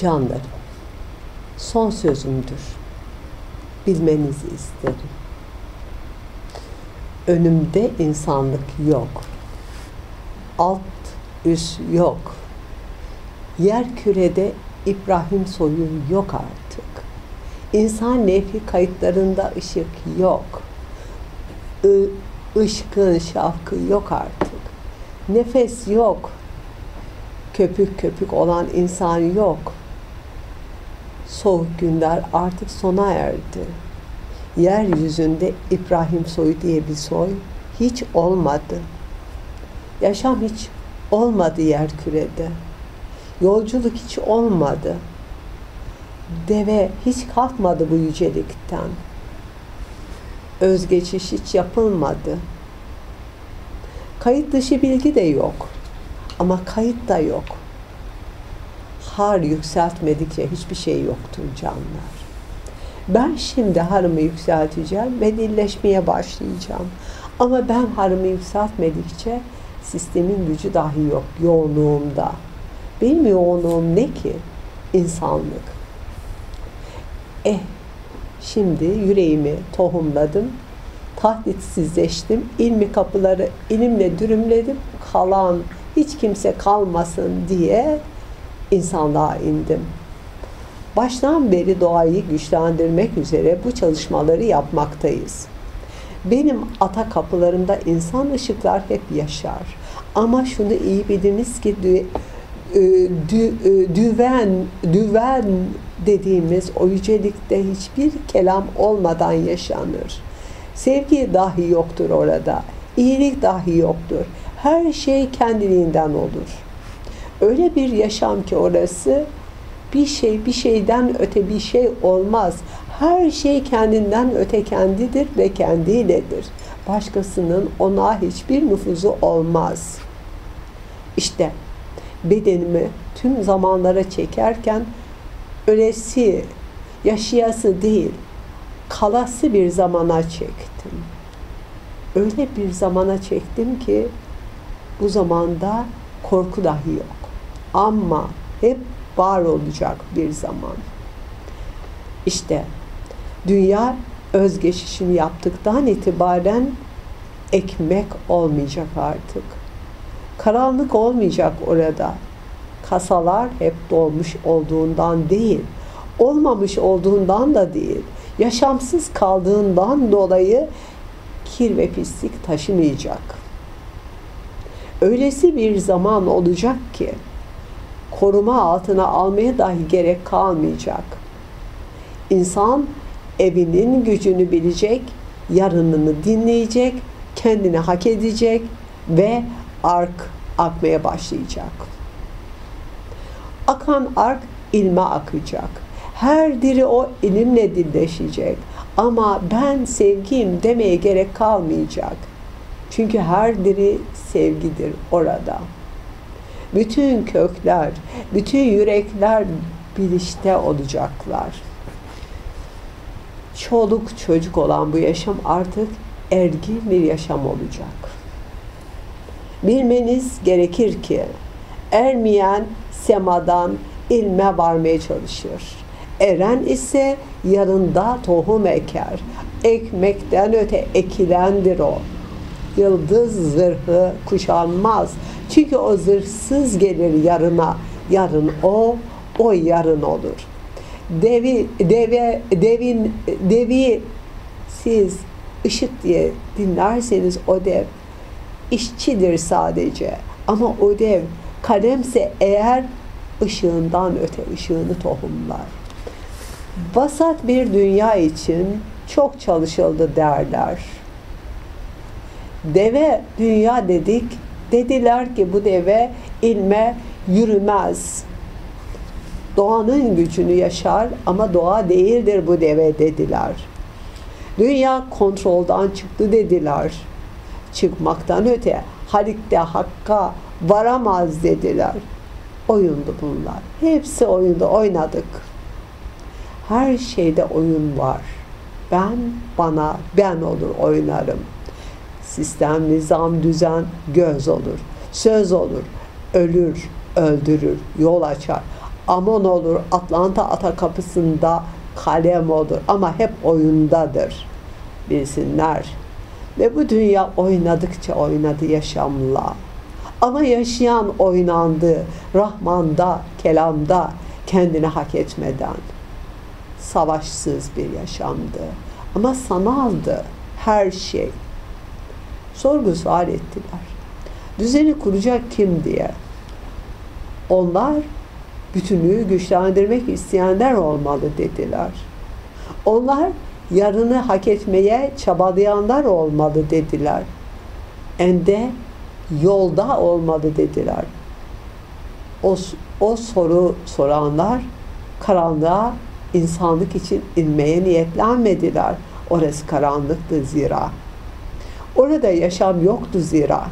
Canlarım, son sözümdür. Bilmenizi isterim. Önümde insanlık yok. Alt üst yok. Yer kürede İbrahim soyu yok artık. İnsan nefri kayıtlarında ışık yok. I, ışkın şafkı yok artık. Nefes yok. Köpük köpük olan insan yok. Soğuk günler artık sona erdi. Yeryüzünde İbrahim soyu diye bir soy hiç olmadı. Yaşam hiç olmadı yer kürede. Yolculuk hiç olmadı. Deve hiç kalkmadı bu yücelikten. Özgeçiş hiç yapılmadı. Kayıt dışı bilgi de yok. Ama kayıt da yok. Har yükseltmedikçe hiçbir şey yoktur canlar. Ben şimdi harımı yükselteceğim ve dilleşmeye başlayacağım. Ama ben harımı yükseltmedikçe sistemin gücü dahi yok yoğunluğumda. Benim yoğunluğum ne ki? İnsanlık. Eh, şimdi yüreğimi tohumladım, tahditsizleştim, ilmi kapıları ilimle dürümledim, kalan hiç kimse kalmasın diye insanlığa indim. Baştan beri doğayı güçlendirmek üzere bu çalışmaları yapmaktayız. Benim ata kapılarımda insan ışıklar hep yaşar. Ama şunu iyi biliniz ki dü, e, dü, e, düven, düven dediğimiz o yücelikte hiçbir kelam olmadan yaşanır. Sevgi dahi yoktur orada. İyilik dahi yoktur. Her şey kendiliğinden olur. Öyle bir yaşam ki orası bir şey bir şeyden öte bir şey olmaz. Her şey kendinden öte kendidir ve kendiyledir. Başkasının ona hiçbir nüfuzu olmaz. İşte bedenimi tüm zamanlara çekerken ölesi, yaşayası değil, kalası bir zamana çektim. Öyle bir zamana çektim ki bu zamanda korku dahi yok. Ama hep var olacak bir zaman. İşte dünya özgeçişini yaptıktan itibaren ekmek olmayacak artık. Karanlık olmayacak orada. Kasalar hep dolmuş olduğundan değil, olmamış olduğundan da değil, yaşamsız kaldığından dolayı kir ve pislik taşımayacak. Öylesi bir zaman olacak ki koruma altına almaya dahi gerek kalmayacak. İnsan evinin gücünü bilecek, yarınını dinleyecek, kendini hak edecek ve ark akmaya başlayacak. Akan ark ilme akacak. Her diri o ilimle dilleşecek. Ama ben sevgiyim demeye gerek kalmayacak. Çünkü her diri sevgidir orada. Bütün kökler, bütün yürekler bilişte olacaklar. Çoluk çocuk olan bu yaşam artık ergin bir yaşam olacak. Bilmeniz gerekir ki ermeyen semadan ilme varmaya çalışır. Eren ise yanında tohum eker. Ekmekten öte ekilendir o. Yıldız zırhı kuşanmaz. Çünkü o zırhsız gelir yarına. Yarın o, o yarın olur. Devi, deve, devin, devi siz ışık diye dinlerseniz o dev işçidir sadece. Ama o dev kalemse eğer ışığından öte ışığını tohumlar. Vasat bir dünya için çok çalışıldı derler. Deve dünya dedik, dediler ki bu deve ilme yürümez. Doğanın gücünü yaşar ama doğa değildir bu deve dediler. Dünya kontroldan çıktı dediler. Çıkmaktan öte Halik'te Hakk'a varamaz dediler. Oyundu bunlar. Hepsi oyundu. Oynadık. Her şeyde oyun var. Ben bana ben olur oynarım. Sistem, nizam, düzen göz olur. Söz olur. Ölür, öldürür, yol açar. Amon olur, Atlanta ata kapısında kalem olur ama hep oyundadır. Bilsinler. Ve bu dünya oynadıkça oynadı yaşamla. Ama yaşayan oynandı. Rahmanda, kelamda kendini hak etmeden. Savaşsız bir yaşamdı. Ama sanaldı her şey. Sorgu sual ettiler. Düzeni kuracak kim diye. Onlar bütünlüğü güçlendirmek isteyenler olmalı dediler. Onlar yarını hak etmeye çabalayanlar olmalı dediler. Ende yolda olmalı dediler. O, o soru soranlar karanlığa insanlık için inmeye niyetlenmediler. Orası karanlıktı zira. Orada yaşam yoktu zira.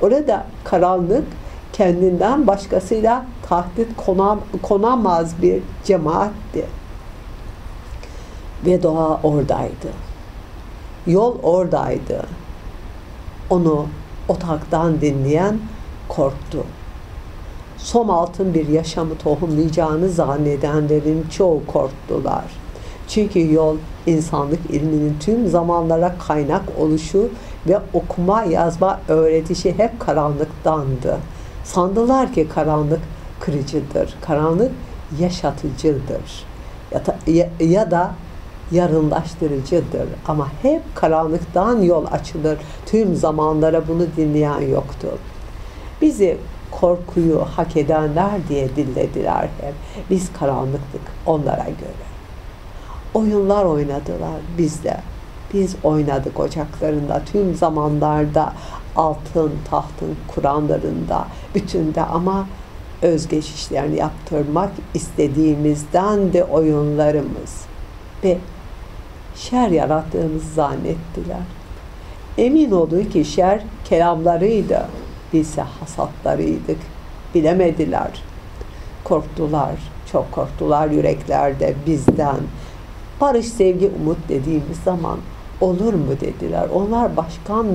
Orada karanlık kendinden başkasıyla tahdit konam, konamaz bir cemaatti. Ve doğa oradaydı. Yol oradaydı. Onu otaktan dinleyen korktu. Som altın bir yaşamı tohumlayacağını zannedenlerin çoğu korktular. Çünkü yol insanlık ilminin tüm zamanlara kaynak oluşu ve okuma yazma öğretişi hep karanlıktandı. Sandılar ki karanlık kırıcıdır. Karanlık yaşatıcıdır. Ya da, ya, ya da yarınlaştırıcıdır. Ama hep karanlıktan yol açılır. Tüm zamanlara bunu dinleyen yoktu. Bizi korkuyu hak edenler diye dillediler hep. Biz karanlıktık onlara göre. Oyunlar oynadılar bizde. Biz oynadık ocaklarında tüm zamanlarda altın tahtın kuranlarında bütünde ama özgeçişlerini yaptırmak istediğimizden de oyunlarımız ve şer yarattığımızı zannettiler. Emin olun ki şer kelamlarıydı. Bizse hasatlarıydık. Bilemediler. Korktular. Çok korktular yüreklerde bizden. Barış, sevgi, umut dediğimiz zaman olur mu dediler. Onlar başkan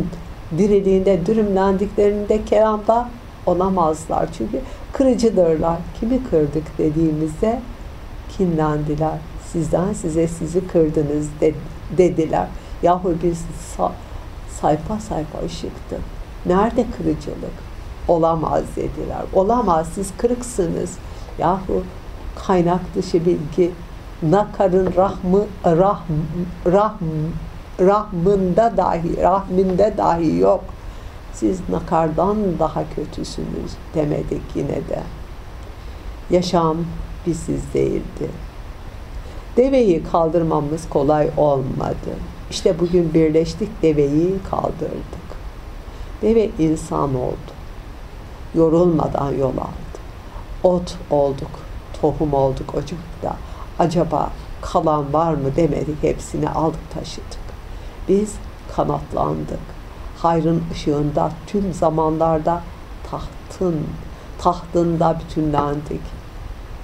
diriliğinde, dürümlendiklerinde kelamda olamazlar. Çünkü kırıcıdırlar. Kimi kırdık dediğimizde kinlendiler. Sizden size sizi kırdınız de, dediler. Yahu biz sa sayfa sayfa ışıktı. Nerede kırıcılık? Olamaz dediler. Olamaz siz kırıksınız. Yahu kaynak dışı bilgi nakarın rahmı rahm, rahm, rahmında dahi rahminde dahi yok. Siz nakardan daha kötüsünüz demedik yine de. Yaşam bizsiz değildi. Deveyi kaldırmamız kolay olmadı. İşte bugün birleştik deveyi kaldırdık. Deve insan oldu. Yorulmadan yol aldı. Ot olduk, tohum olduk ocakta. Acaba kalan var mı demedik hepsini aldık taşıdık. Biz kanatlandık. Hayrın ışığında tüm zamanlarda tahtın, tahtında bütünlendik.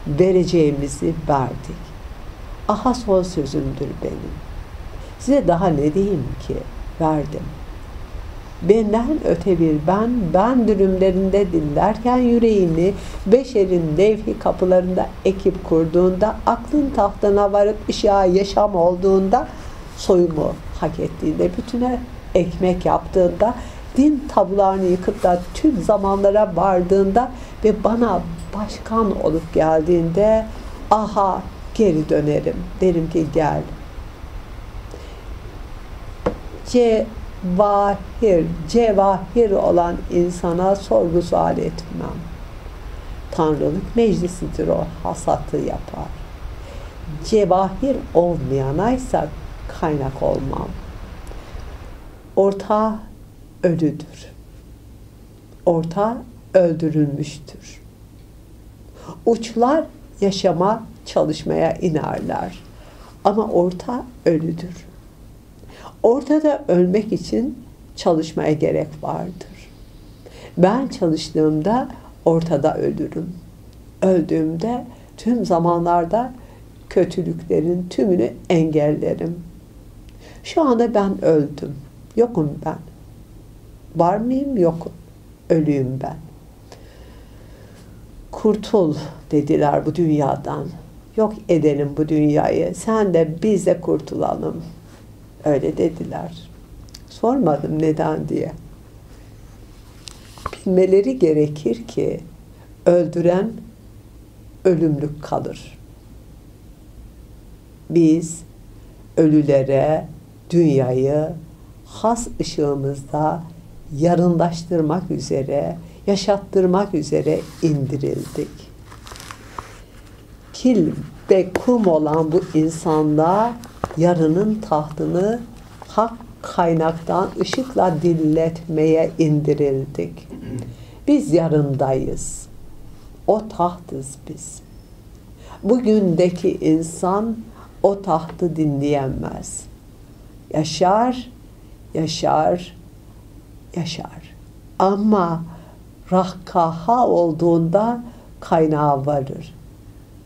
Vereceğimizi verdik. Aha son sözümdür benim. Size daha ne diyeyim ki? Verdim. Benden öte bir ben, ben dürümlerinde dinlerken yüreğini beşerin levhi kapılarında ekip kurduğunda, aklın tahtına varıp ışığa yaşam olduğunda, soyumu hak ettiğinde, bütüne ekmek yaptığında, din tabularını yıkıp da tüm zamanlara vardığında ve bana başkan olup geldiğinde, aha geri dönerim. Derim ki gel. Cevahir, cevahir olan insana sorgu sual etmem. Tanrılık meclisidir o, hasatı yapar. Cevahir olmayanaysa kaynak olmam. Orta ölüdür. Orta öldürülmüştür. Uçlar yaşama çalışmaya inerler. Ama orta ölüdür. Ortada ölmek için çalışmaya gerek vardır. Ben çalıştığımda ortada ölürüm. Öldüğümde tüm zamanlarda kötülüklerin tümünü engellerim. Şu anda ben öldüm. Yokum ben. Var mıyım? Yokum. Ölüyüm ben. kurtul dediler bu dünyadan. Yok edelim bu dünyayı. Sen de biz de kurtulalım. Öyle dediler. Sormadım neden diye. Bilmeleri gerekir ki öldüren ölümlük kalır. Biz ölülere dünyayı has ışığımızda yarınlaştırmak üzere, yaşattırmak üzere indirildik. Kil ve kum olan bu insanda yarının tahtını hak kaynaktan ışıkla dilletmeye indirildik. Biz yarındayız. O tahtız biz. Bugündeki insan o tahtı dinleyemez. Yaşar, yaşar, yaşar. Ama rahkaha olduğunda kaynağı varır.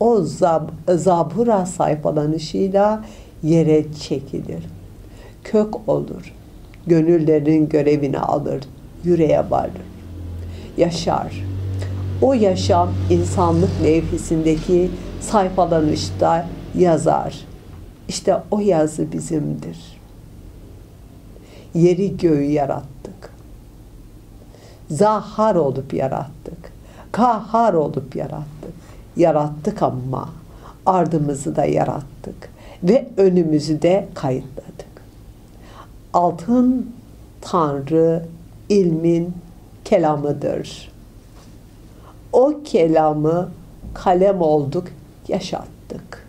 O zab zabura sayfalanışıyla yere çekilir. Kök olur. Gönüllerin görevini alır. Yüreğe varır. Yaşar. O yaşam insanlık levhisindeki sayfalanışta yazar. İşte o yazı bizimdir. Yeri göğü yarattık. Zahar olup yarattık. Kahhar olup yarattık. Yarattık ama ardımızı da yarattık ve önümüzü de kayıtladık. Altın Tanrı ilmin kelamıdır. O kelamı kalem olduk, yaşattık.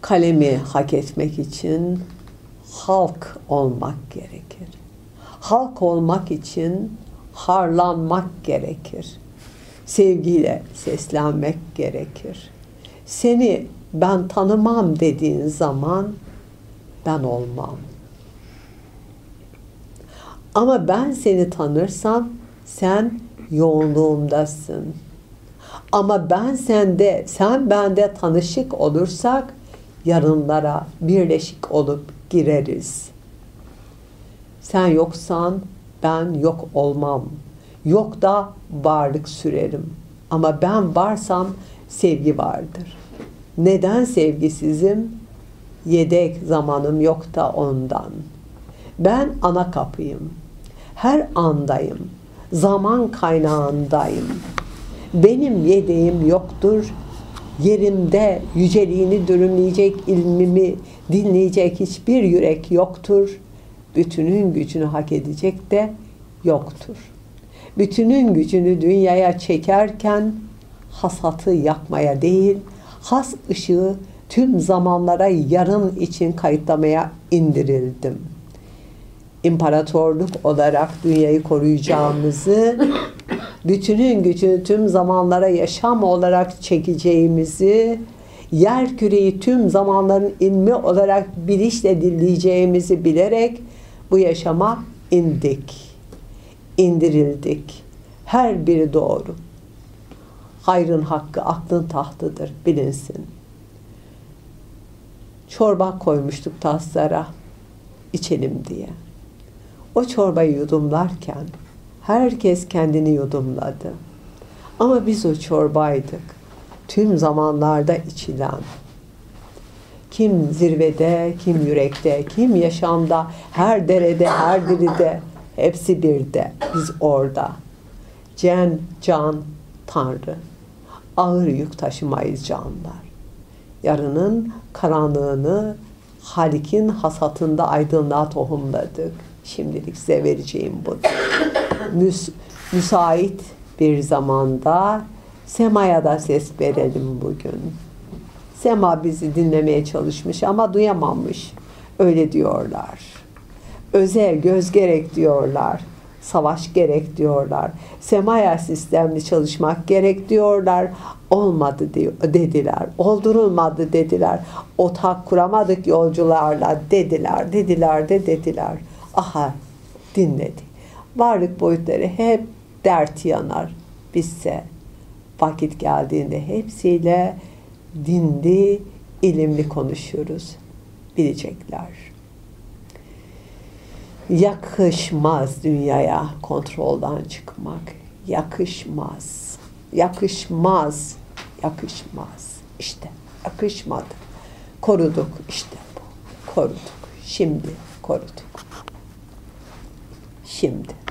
Kalemi hak etmek için halk olmak gerekir. Halk olmak için harlanmak gerekir. Sevgiyle seslenmek gerekir. Seni ben tanımam dediğin zaman ben olmam. Ama ben seni tanırsam sen yoğunluğumdasın. Ama ben sende, sen bende tanışık olursak yarınlara birleşik olup gireriz. Sen yoksan ben yok olmam. Yok da varlık sürerim. Ama ben varsam sevgi vardır. Neden sevgisizim? Yedek zamanım yok da ondan. Ben ana kapıyım. Her andayım. Zaman kaynağındayım. Benim yedeğim yoktur. Yerimde yüceliğini dürümleyecek ilmimi dinleyecek hiçbir yürek yoktur. Bütünün gücünü hak edecek de yoktur. Bütünün gücünü dünyaya çekerken hasatı yakmaya değil, has ışığı tüm zamanlara yarın için kayıtlamaya indirildim. İmparatorluk olarak dünyayı koruyacağımızı, bütünün gücünü tüm zamanlara yaşam olarak çekeceğimizi, yer küreyi tüm zamanların ilmi olarak bilişle dinleyeceğimizi bilerek bu yaşama indik, indirildik. Her biri doğru. Hayrın hakkı aklın tahtıdır, bilinsin. Çorba koymuştuk taslara, içelim diye. O çorbayı yudumlarken herkes kendini yudumladı. Ama biz o çorbaydık. Tüm zamanlarda içilen. Kim zirvede, kim yürekte, kim yaşamda, her derede, her diride, hepsi birde. Biz orada. Cen, can, Tanrı. Ağır yük taşımayız canlar. Yarının karanlığını Halik'in hasatında aydınlığa tohumladık. Şimdilik size vereceğim bu. Müs müsait bir zamanda Sema'ya da ses verelim bugün. Sema bizi dinlemeye çalışmış ama duyamamış. Öyle diyorlar. Özel göz gerek diyorlar. Savaş gerek diyorlar. Semaya sistemli çalışmak gerek diyorlar. Olmadı dediler. Oldurulmadı dediler. Otak kuramadık yolcularla dediler. Dediler de dediler. Aha dinledi. Varlık boyutları hep dert yanar. Bizse vakit geldiğinde hepsiyle dinli, ilimli konuşuyoruz. Bilecekler. Yakışmaz dünyaya kontroldan çıkmak. yakışmaz. Yakışmaz. Yakışmaz. İşte yakışmadı. Koruduk işte bu. Koruduk. Şimdi koruduk. Şimdi.